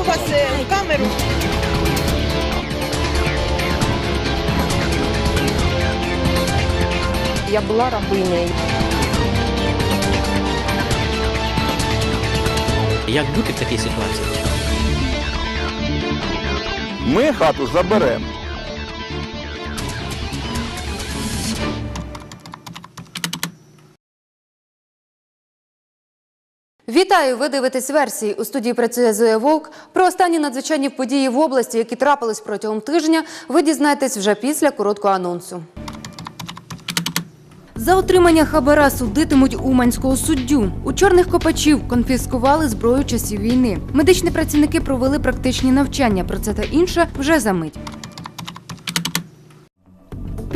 забрав вас е, в камеру. Я була рабинею. Як бути в такій ситуації? Ми хату заберемо. Вітаю! Ви дивитесь версії. У студії працює Зоя Вовк. Про останні надзвичайні події в області, які трапились протягом тижня, ви дізнаєтесь вже після короткого анонсу. За отримання хабара судитимуть уманського суддю. У чорних копачів конфіскували зброю часів війни. Медичні працівники провели практичні навчання. Про це та інше вже за мить.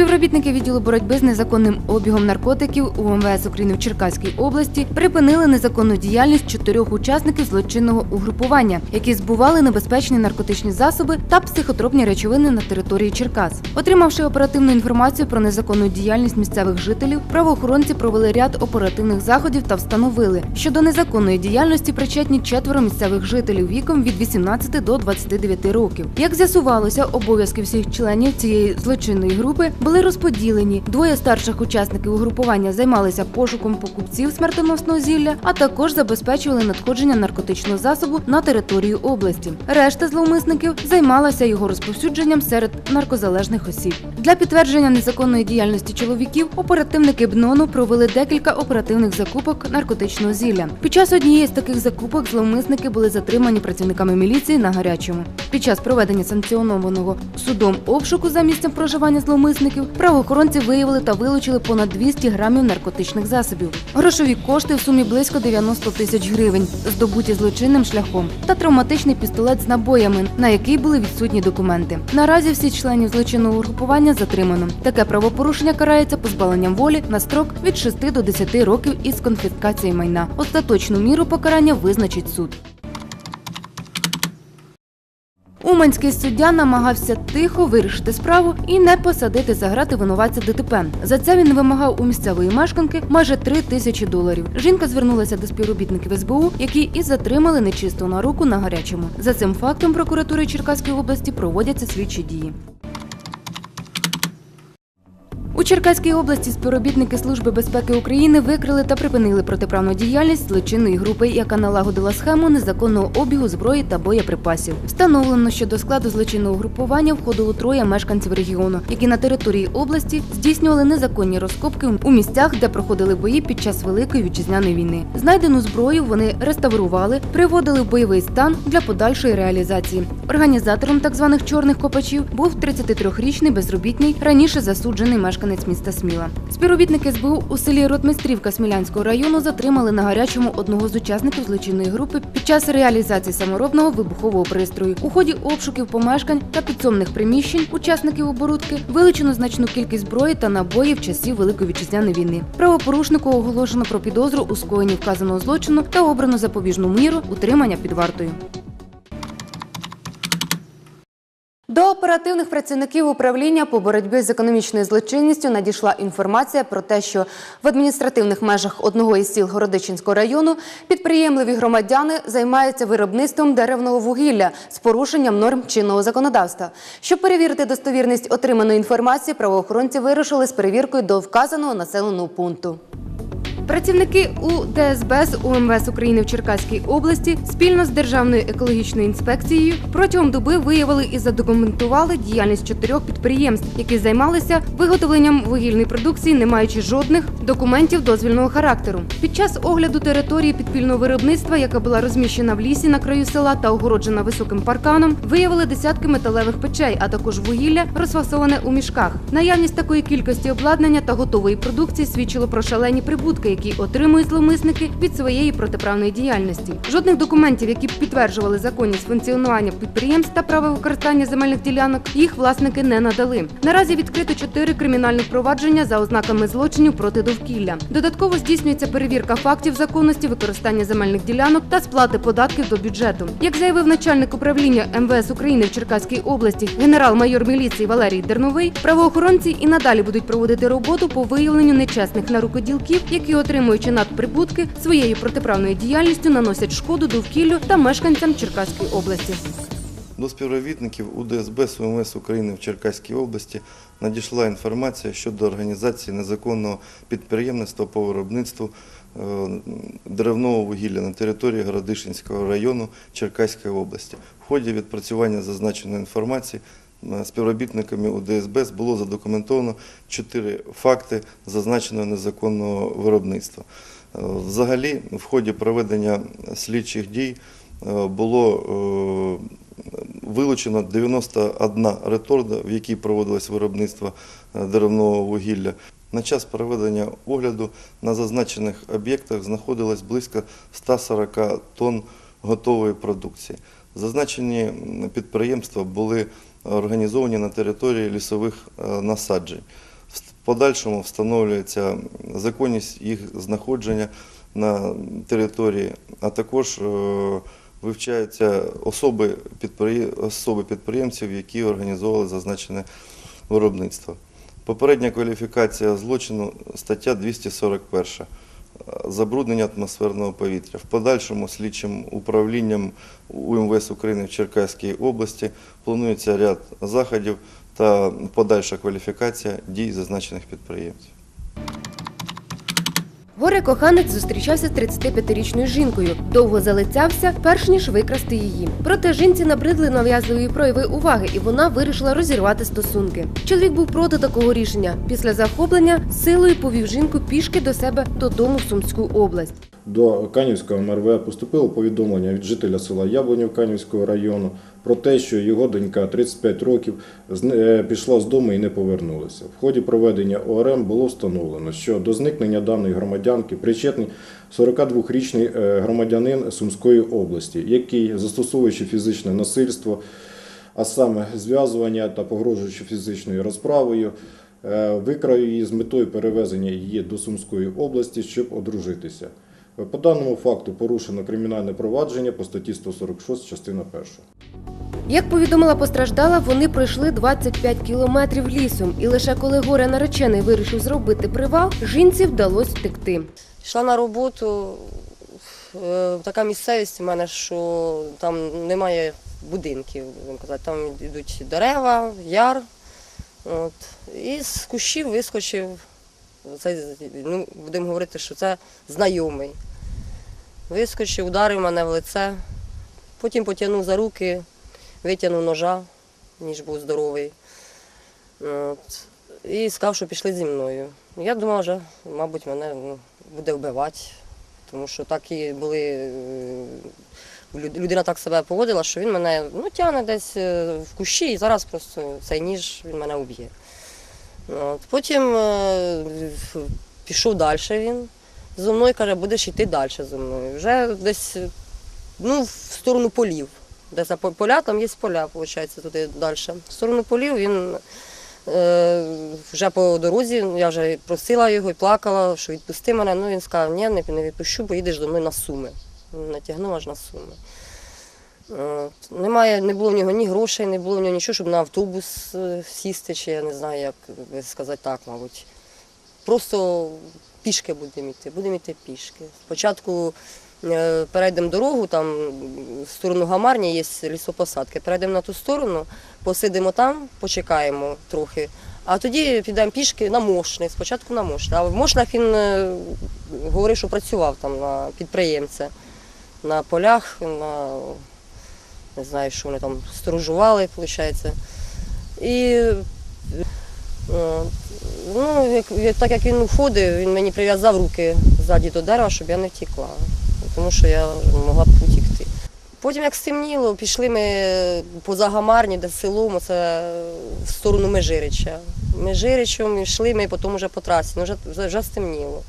Співробітники відділу боротьби з незаконним обігом наркотиків у МВС України в Черкаській області припинили незаконну діяльність чотирьох учасників злочинного угрупування, які збували небезпечні наркотичні засоби та психотропні речовини на території Черкас. Отримавши оперативну інформацію про незаконну діяльність місцевих жителів, правоохоронці провели ряд оперативних заходів та встановили, що до незаконної діяльності причетні четверо місцевих жителів віком від 18 до 29 років. Як з'ясувалося, обов'язки всіх членів цієї злочинної групи були розподілені. Двоє старших учасників угрупування займалися пошуком покупців смертоносного зілля, а також забезпечували надходження наркотичного засобу на територію області. Решта зловмисників займалася його розповсюдженням серед наркозалежних осіб. Для підтвердження незаконної діяльності чоловіків оперативники БНОНу провели декілька оперативних закупок наркотичного зілля. Під час однієї з таких закупок зловмисники були затримані працівниками міліції на гарячому. Під час проведення санкціонованого судом обшуку за місцем проживання зловмисників правоохоронці виявили та вилучили понад 200 грамів наркотичних засобів, грошові кошти в сумі близько 90 тисяч гривень, здобуті злочинним шляхом, та травматичний пістолет з набоями, на який були відсутні документи. Наразі всі членів злочинного угрупування затримано. Таке правопорушення карається позбавленням волі на строк від 6 до 10 років із конфіскації майна. Остаточну міру покарання визначить суд. Уманський суддя намагався тихо вирішити справу і не посадити за грати винуватця ДТП. За це він вимагав у місцевої мешканки майже 3 тисячі доларів. Жінка звернулася до співробітників СБУ, які і затримали нечисту на руку на гарячому. За цим фактом прокуратури Черкаської області проводяться слідчі дії. Черкаській області співробітники Служби безпеки України викрили та припинили протиправну діяльність злочинної групи, яка налагодила схему незаконного обігу зброї та боєприпасів. Встановлено, що до складу злочинного групування входило троє мешканців регіону, які на території області здійснювали незаконні розкопки у місцях, де проходили бої під час Великої вітчизняної війни. Знайдену зброю вони реставрували, приводили в бойовий стан для подальшої реалізації. Організатором так званих чорних копачів був 33-річний безробітний, раніше засуджений мешканець міста Сміла. Співробітники СБУ у селі Ротмистрівка Смілянського району затримали на гарячому одного з учасників злочинної групи під час реалізації саморобного вибухового пристрою. У ході обшуків помешкань та підсобних приміщень учасників оборудки вилучено значну кількість зброї та набоїв часів Великої вітчизняної війни. Правопорушнику оголошено про підозру у скоєнні вказаного злочину та обрано запобіжну міру утримання під вартою. До оперативних працівників управління по боротьбі з економічною злочинністю надійшла інформація про те, що в адміністративних межах одного із сіл Городичинського району підприємливі громадяни займаються виробництвом деревного вугілля з порушенням норм чинного законодавства. Щоб перевірити достовірність отриманої інформації, правоохоронці вирушили з перевіркою до вказаного населеного пункту. Працівники УДСБ з УМВС України в Черкаській області спільно з Державною екологічною інспекцією протягом доби виявили і задокументували діяльність чотирьох підприємств, які займалися виготовленням вугільної продукції, не маючи жодних документів дозвільного характеру. Під час огляду території підпільного виробництва, яка була розміщена в лісі на краю села та огороджена високим парканом, виявили десятки металевих печей, а також вугілля, розфасоване у мішках. Наявність такої кількості обладнання та готової продукції свідчило про шалені прибутки, які отримують зловмисники від своєї протиправної діяльності. Жодних документів, які б підтверджували законність функціонування підприємств та право використання земельних ділянок, їх власники не надали. Наразі відкрито чотири кримінальних провадження за ознаками злочинів проти довкілля. Додатково здійснюється перевірка фактів законності використання земельних ділянок та сплати податків до бюджету. Як заявив начальник управління МВС України в Черкаській області, генерал-майор міліції Валерій Дерновий, правоохоронці і надалі будуть проводити роботу по виявленню нечесних нарукоділків, які отримуючи надприбутки, своєю протиправною діяльністю наносять шкоду довкіллю та мешканцям Черкаської області. До співробітників УДСБ СУМС України в Черкаській області надійшла інформація щодо організації незаконного підприємництва по виробництву е, деревного вугілля на території Городишинського району Черкаської області. В ході відпрацювання зазначеної інформації співробітниками УДСБ було задокументовано чотири факти зазначеного незаконного виробництва. Е, Взагалі, в ході проведення слідчих дій е, було е, вилучено 91 реторда, в якій проводилось виробництво е, деревного вугілля. На час проведення огляду на зазначених об'єктах знаходилось близько 140 тонн готової продукції. Зазначені підприємства були організовані на території лісових е, насаджень. В подальшому встановлюється законність їх знаходження на території, а також е, вивчаються особи підприємців, які організовували зазначене виробництво. Попередня кваліфікація злочину стаття 241 забруднення атмосферного повітря. В подальшому слідчим управлінням УМВС України в Черкаській області планується ряд заходів та подальша кваліфікація дій зазначених підприємців. Горе коханець зустрічався з 35-річною жінкою, довго залицявся, перш ніж викрасти її. Проте жінці набридли нав'язливі прояви уваги, і вона вирішила розірвати стосунки. Чоловік був проти такого рішення. Після захоплення силою повів жінку пішки до себе додому в Сумську область. До Канівського МРВ поступило повідомлення від жителя села Яблонів Канівського району про те, що його донька 35 років е, пішла з дому і не повернулася. В ході проведення ОРМ було встановлено, що до зникнення даної громадянки причетний 42-річний е, громадянин Сумської області, який, застосовуючи фізичне насильство, а саме зв'язування та погрожуючи фізичною розправою, е, викрав її з метою перевезення її до Сумської області, щоб одружитися. По даному факту порушено кримінальне провадження по статті 146, частина 1. Як повідомила постраждала, вони пройшли 25 кілометрів лісом, і лише коли горе наречений вирішив зробити привал, жінці вдалося втекти. Йшла на роботу. е, Така місцевість у мене, що там немає будинків, будемо казати. Там йдуть дерева, яр. От. І з кущів вискочив. Це, ну, будемо говорити, що це знайомий. Вискочив, ударив мене в лице, потім потягнув за руки, витягнув ножа, ніж був здоровий. От. І сказав, що пішли зі мною. Я думала, що, мабуть, мене ну, буде вбивати, тому що так і були. е, Людина так себе поводила, що він мене ну, тягне десь е, в кущі і зараз просто цей ніж він мене уб'є. От. Потім е, пішов далі він зі мною каже, будеш йти далі зі мною. Вже десь ну, в сторону полів. Де за поля, там є поля, виходить, туди далі. В сторону полів він е, вже по дорозі, я вже просила його і плакала, що відпусти мене. Ну він сказав, ні, не, відпущу, бо їдеш до мною на суми. Натягнув аж на суми. От. Немає, не було в нього ні грошей, не було в нього нічого, щоб на автобус е, сісти, чи я не знаю, як сказати так, мабуть. Просто пішки будемо йти, будемо йти пішки. Спочатку е, перейдемо дорогу, там в сторону Гамарні є лісопосадки. Перейдемо на ту сторону, посидимо там, почекаємо трохи. А тоді підемо пішки на Мошни, спочатку на Мошни. А в Мошнах він е, говорив, що працював там на підприємця, на полях, на не знаю, що вони там сторожували, виходить. І е, ну, так як він уходив, він мені прив'язав руки ззаді до дерева, щоб я не втекла, тому що я могла б утікти. Потім, як стемніло, пішли ми поза Гамарні, де селом, це в сторону Межирича. Межиричем йшли ми потім вже по трасі, ну, вже, вже стемніло.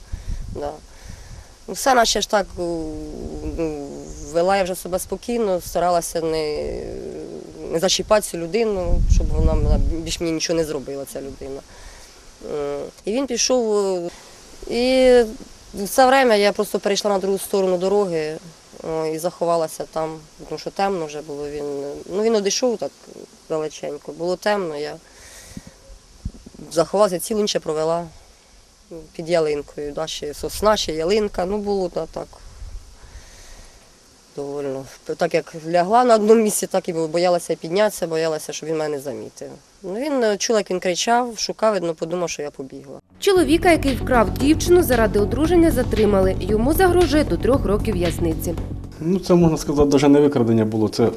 Да. Ну, Все наче ж так ну, вела я вже себе спокійно, старалася не, не зачіпати цю людину, щоб вона більш мені нічого не зробила, ця людина. Е, І він пішов. е, І в це время я просто перейшла на другу сторону дороги і заховалася там, тому що темно вже було. Він, ну, він одійшов так далеченько, було темно, я заховалася, цілу ніч провела. під ялинкою, да, сосна, ще ялинка. Ну було да, так. Довольно. Так як лягла на одному місці, так і боялася піднятися, боялася, щоб він мене замітив. Ну, він е, чула, як він кричав, шукав, видно, подумав, що я побігла. Чоловіка, який вкрав дівчину заради одруження, затримали. Йому загрожує до трьох років в'язниці. Ну, це можна сказати, навіть не викрадення було. Це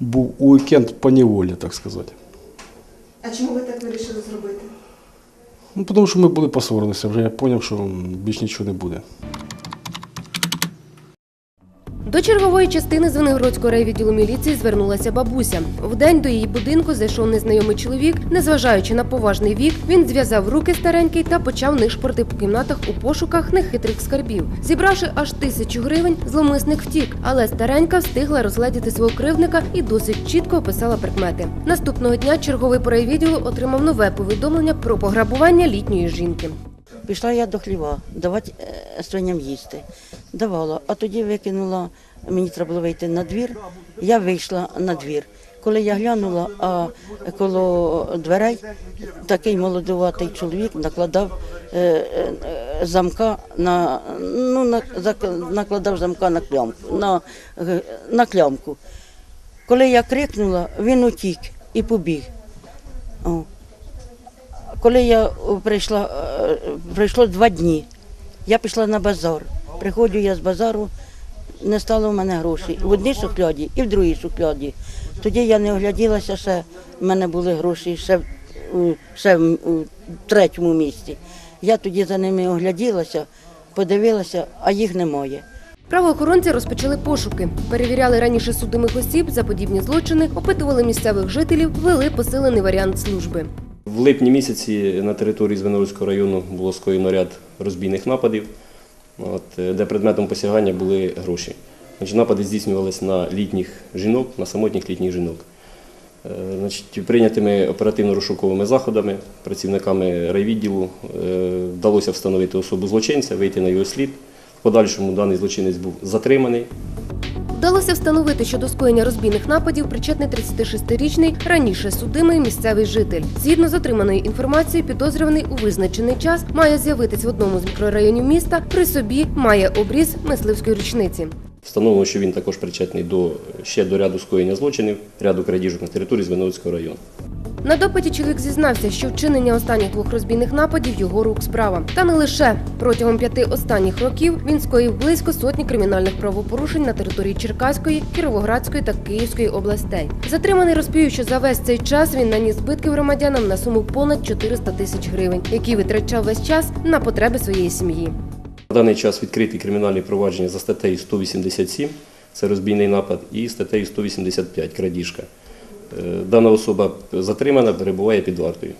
був уікенд по неволі, так сказати. А чому ви так вирішили зробити? Ну, тому що ми були посварилися, вже я зрозумів, що більш нічого не буде. До чергової частини Звенигородського райвідділу міліції звернулася бабуся. Вдень до її будинку зайшов незнайомий чоловік. Незважаючи на поважний вік, він зв'язав руки старенький та почав нишпорти по кімнатах у пошуках нехитрих скарбів. Зібравши аж тисячу гривень, зловмисник втік, але старенька встигла розгледіти свого кривдника і досить чітко описала прикмети. Наступного дня черговий по райвідділу отримав нове повідомлення про пограбування літньої жінки. Пішла я до хліва давати е, свиням їсти. Давала, а тоді викинула, мені треба було вийти на двір. Я вийшла на двір. Коли я глянула, а коло дверей такий молодуватий чоловік накладав е, е, замка на ну на накладав замка на клямку на, на клямку. Коли я крикнула, він утік і побіг. О. Коли я прийшла, е, пройшло два дні, я пішла на базар. Приходжу я з базару, не стало в мене грошей. В одній шухляді і в другій шухляді. Тоді я не огляділася, ще в мене були гроші ще, ще в третьому місці. Я тоді за ними огляділася, подивилася, а їх немає. Правоохоронці розпочали пошуки, перевіряли раніше судимих осіб за подібні злочини, опитували місцевих жителів, ввели посилений варіант служби. В липні місяці на території Звенигородського району було скоєно ряд розбійних нападів, е, де предметом посягання були гроші. Напади здійснювалися на літніх жінок, на самотніх літніх жінок. Е, прийнятими оперативно-розшуковими заходами працівниками райвідділу е, вдалося встановити особу злочинця, вийти на його слід. В подальшому даний злочинець був затриманий. Вдалося встановити, що до скоєння розбійних нападів причетний 36-річний раніше судимий місцевий житель. Згідно з інформації, підозрюваний у визначений час має з'явитись в одному з мікрорайонів міста. При собі має обріз мисливської річниці. Встановлено, що він також причетний до ще до ряду скоєння злочинів, ряду крадіжок на території Звенигородського району. На допиті чоловік зізнався, що вчинення останніх двох розбійних нападів його рук справа. Та не лише протягом п'яти останніх років він скоїв близько сотні кримінальних правопорушень на території Черкаської, Кіровоградської та Київської областей. Затриманий розповів, що за весь цей час він наніс збитки громадянам на суму понад 400 тисяч гривень, які витрачав весь час на потреби своєї сім'ї. На даний час відкриті кримінальні провадження за статтею 187, це розбійний напад, і статтею 185 крадіжка. Е, Дана особа затримана, перебуває під вартою.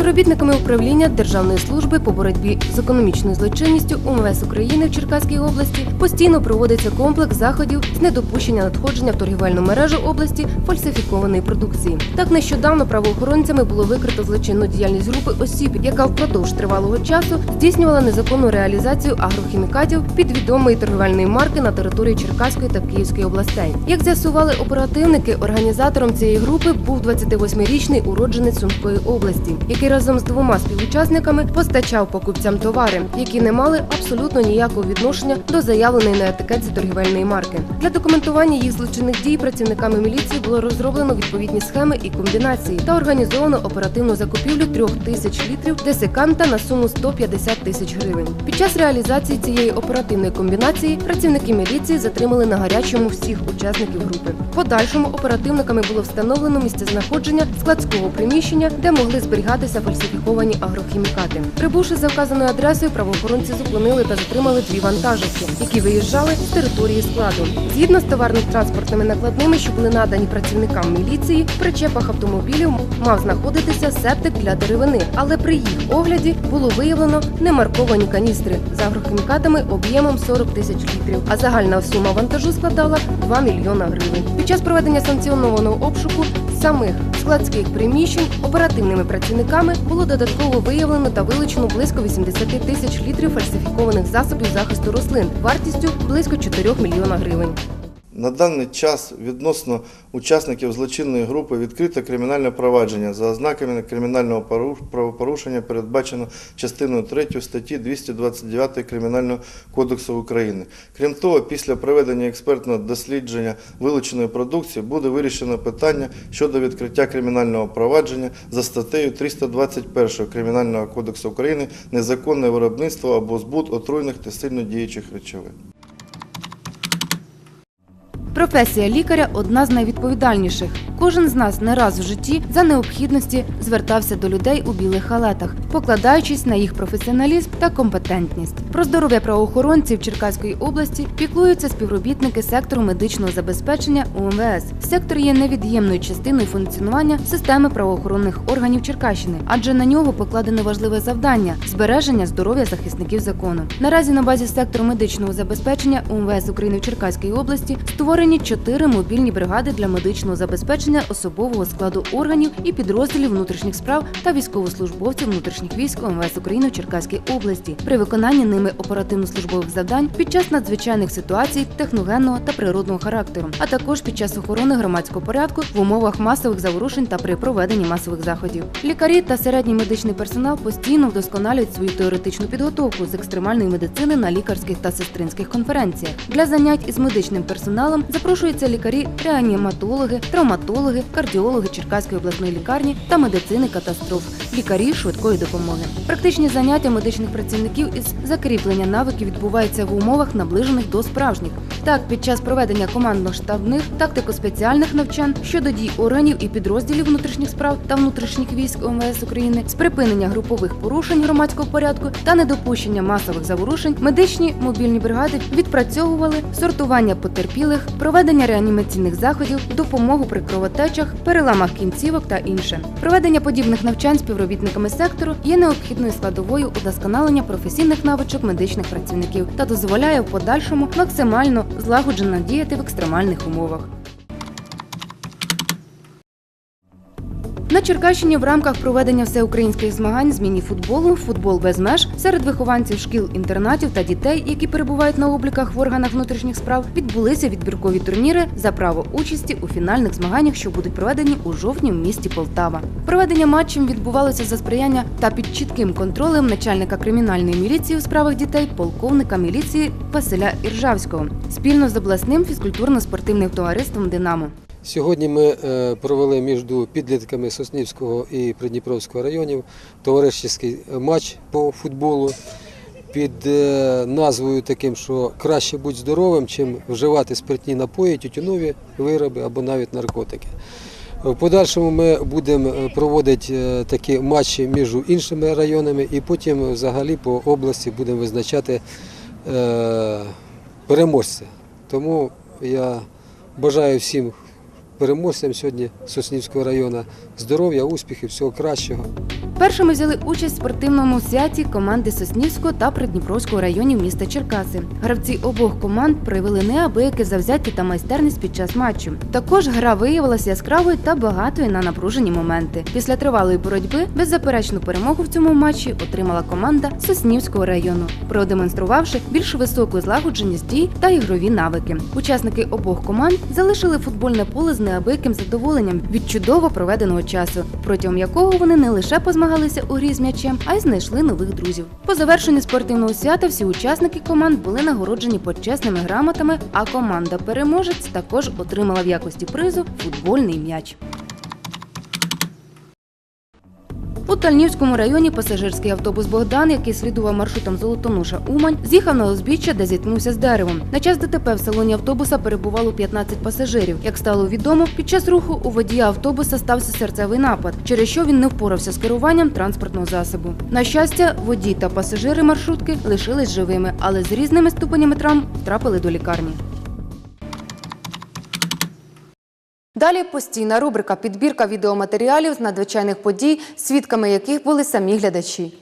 Співробітниками управління Державної служби по боротьбі з економічною злочинністю УМВС України в Черкаській області постійно проводиться комплекс заходів з недопущення надходження в торгівельну мережу області фальсифікованої продукції. Так нещодавно правоохоронцями було викрито злочинну діяльність групи осіб, яка впродовж тривалого часу здійснювала незаконну реалізацію агрохімікатів під відомої торгівельної марки на території Черкаської та Київської областей. Як з'ясували оперативники, організатором цієї групи був 28-річний уродженець Сумської області, який разом з двома співучасниками постачав покупцям товари, які не мали абсолютно ніякого відношення до заявленої на етикетці торгівельної марки. Для документування їх злочинних дій працівниками міліції було розроблено відповідні схеми і комбінації та організовано оперативну закупівлю трьох тисяч літрів десиканта на суму 150 тисяч гривень. Під час реалізації цієї оперативної комбінації працівники міліції затримали на гарячому всіх учасників групи. Подальшому оперативниками було встановлено місце знаходження складського приміщення, де могли зберігатися фальсифіковані агрохімікати. Прибувши за вказаною адресою, правоохоронці зупинили та затримали дві вантажівки, які виїжджали з території складу. Згідно з товарно-транспортними накладними, що були надані працівникам міліції, в причепах автомобілів мав знаходитися септик для деревини, але при їх огляді було виявлено немарковані каністри з агрохімікатами об'ємом 40 тисяч літрів, а загальна сума вантажу складала 2 мільйона гривень. Під час проведення санкціонованого обшуку самих складських приміщень оперативними працівниками було додатково виявлено та вилучено близько 80 тисяч літрів фальсифікованих засобів захисту рослин вартістю близько 4 мільйона гривень. На даний час відносно учасників злочинної групи відкрито кримінальне провадження за ознаками кримінального правопорушення, передбачено частиною 3 статті 229 Кримінального кодексу України. Крім того, після проведення експертного дослідження вилученої продукції буде вирішено питання щодо відкриття кримінального провадження за статтею 321 Кримінального кодексу України незаконне виробництво або збут отруйних та сильно діючих речовин. Професія лікаря одна з найвідповідальніших. Кожен з нас не раз в житті за необхідності звертався до людей у білих халатах, покладаючись на їх професіоналізм та компетентність. Про здоров'я правоохоронців Черкаської області піклуються співробітники сектору медичного забезпечення УМВС. Сектор є невід'ємною частиною функціонування системи правоохоронних органів Черкащини, адже на нього покладено важливе завдання збереження здоров'я захисників закону. Наразі на базі сектору медичного забезпечення УМВС України в Черкаській області створені чотири мобільні бригади для медичного забезпечення особового складу органів і підрозділів внутрішніх справ та військовослужбовців внутрішніх військ УМВС України в Черкаській області при виконанні ними оперативно-службових завдань під час надзвичайних ситуацій техногенного та природного характеру, а також під час охорони громадського порядку в умовах масових заворушень та при проведенні масових заходів. Лікарі та середній медичний персонал постійно вдосконалюють свою теоретичну підготовку з екстремальної медицини на лікарських та сестринських конференціях. Для занять із медичним персоналом запрошуються лікарі, реаніматологи, травматологи, кардіологи Черкаської обласної лікарні та медицини катастроф, лікарі швидкої допомоги. Практичні заняття медичних працівників із закріплення навиків відбуваються в умовах, наближених до справжніх. Так, під час проведення командно-штабних тактико-спеціальних навчань щодо дій органів і підрозділів внутрішніх справ та внутрішніх військ ОМВС України з припинення групових порушень громадського порядку та недопущення масових заворушень, медичні мобільні бригади відпрацьовували сортування потерпілих, проведення реанімаційних заходів, допомогу при кровотечах, переламах кінцівок та інше. Проведення подібних навчань співробітниками сектору є необхідною складовою удосконалення професійних навичок медичних працівників та дозволяє в подальшому максимально злагоджено діяти в екстремальних умовах. На Черкащині в рамках проведення всеукраїнських змагань з міні-футболу футбол без меж серед вихованців шкіл-інтернатів та дітей, які перебувають на обліках в органах внутрішніх справ, відбулися відбіркові турніри за право участі у фінальних змаганнях, що будуть проведені у жовтні в місті Полтава. Проведення матчів відбувалося за сприяння та під чітким контролем начальника кримінальної міліції у справах дітей, полковника міліції Василя Іржавського спільно з обласним фізкультурно-спортивним товариством Динамо. Сьогодні ми е, провели між підлітками Соснівського і Придніпровського районів товаришський матч по футболу під е, назвою таким, що краще бути здоровим, чим вживати спиртні напої, тютюнові вироби або навіть наркотики. В подальшому ми будемо е, проводити е, такі матчі між іншими районами і потім взагалі по області будемо визначати е, переможця. Тому я бажаю всім переможцям сьогодні Соснівського району здоров'я, успіхів, всього кращого. Першими взяли участь в спортивному святі команди Соснівського та Придніпровського районів міста Черкаси. Гравці обох команд проявили неабияке завзяття та майстерність під час матчу. Також гра виявилася яскравою та багатою на напружені моменти. Після тривалої боротьби беззаперечну перемогу в цьому матчі отримала команда Соснівського району, продемонструвавши більш високу злагодженість дій та ігрові навики. Учасники обох команд залишили футбольне поле з неабияким задоволенням від чудово проведеного часу, протягом якого вони не лише позмагалися у грі з м'ячем, а й знайшли нових друзів. По завершенні спортивного свята всі учасники команд були нагороджені почесними грамотами, а команда переможець також отримала в якості призу футбольний м'яч. У Тальнівському районі пасажирський автобус Богдан, який слідував маршрутом Золотонуша Умань, з'їхав на узбіччя, де зіткнувся з деревом. На час ДТП в салоні автобуса перебувало 15 пасажирів. Як стало відомо, під час руху у водія автобуса стався серцевий напад, через що він не впорався з керуванням транспортного засобу. На щастя, водій та пасажири маршрутки лишились живими, але з різними ступенями травм трапили до лікарні. Далі постійна рубрика підбірка відеоматеріалів з надзвичайних подій, свідками яких були самі глядачі.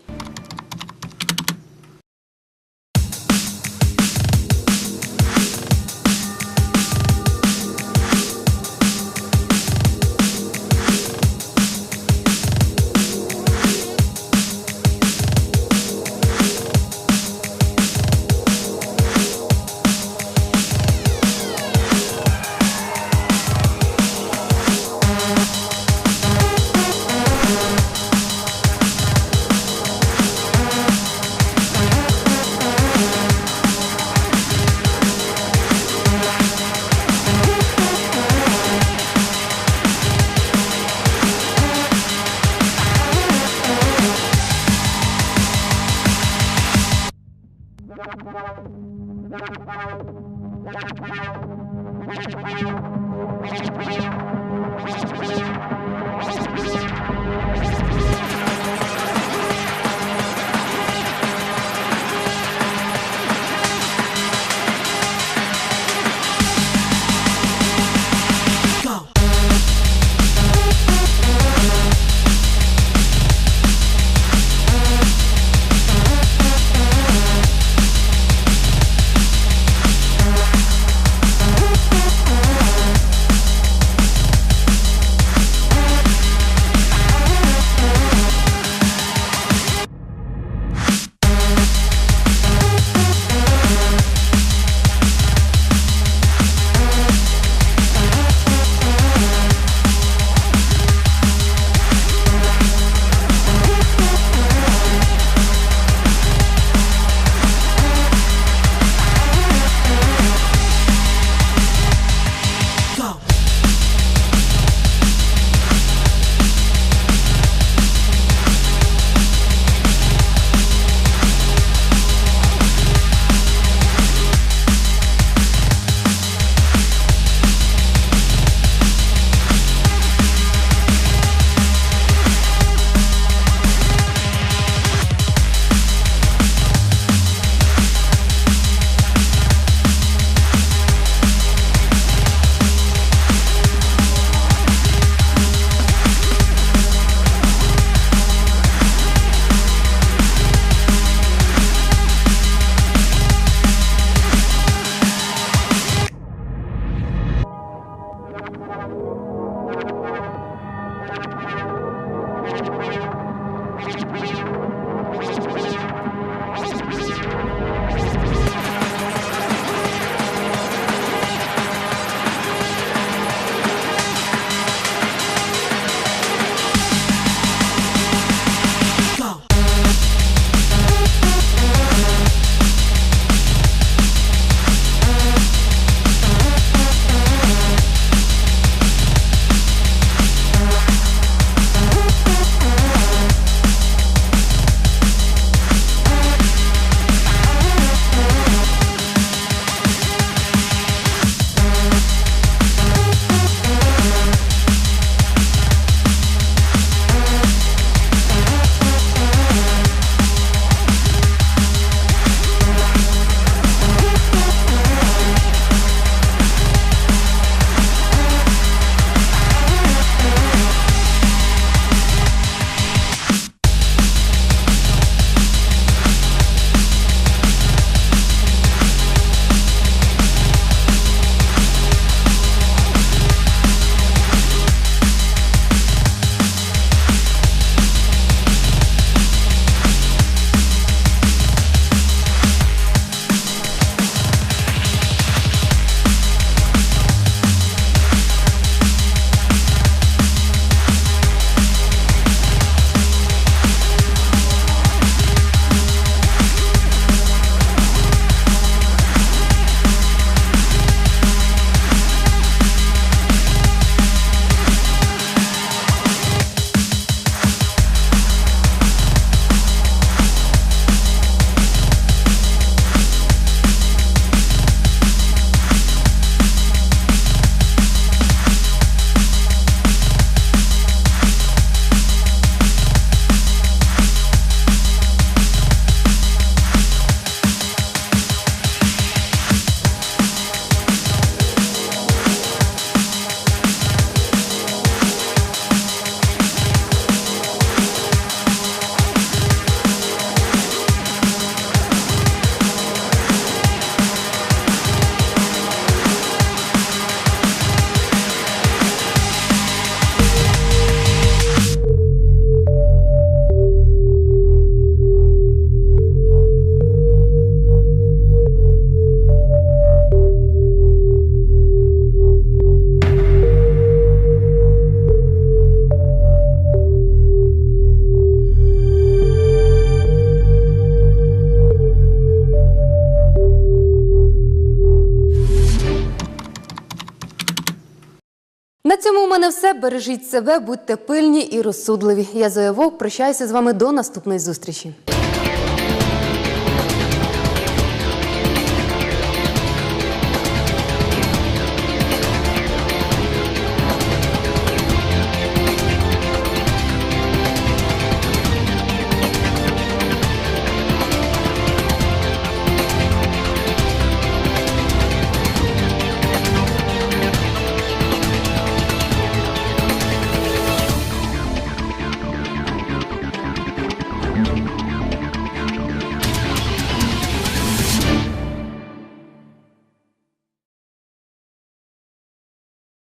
Мене все. Бережіть себе, будьте пильні і розсудливі. Я Зоя Вовк, прощаюся з вами до наступної зустрічі.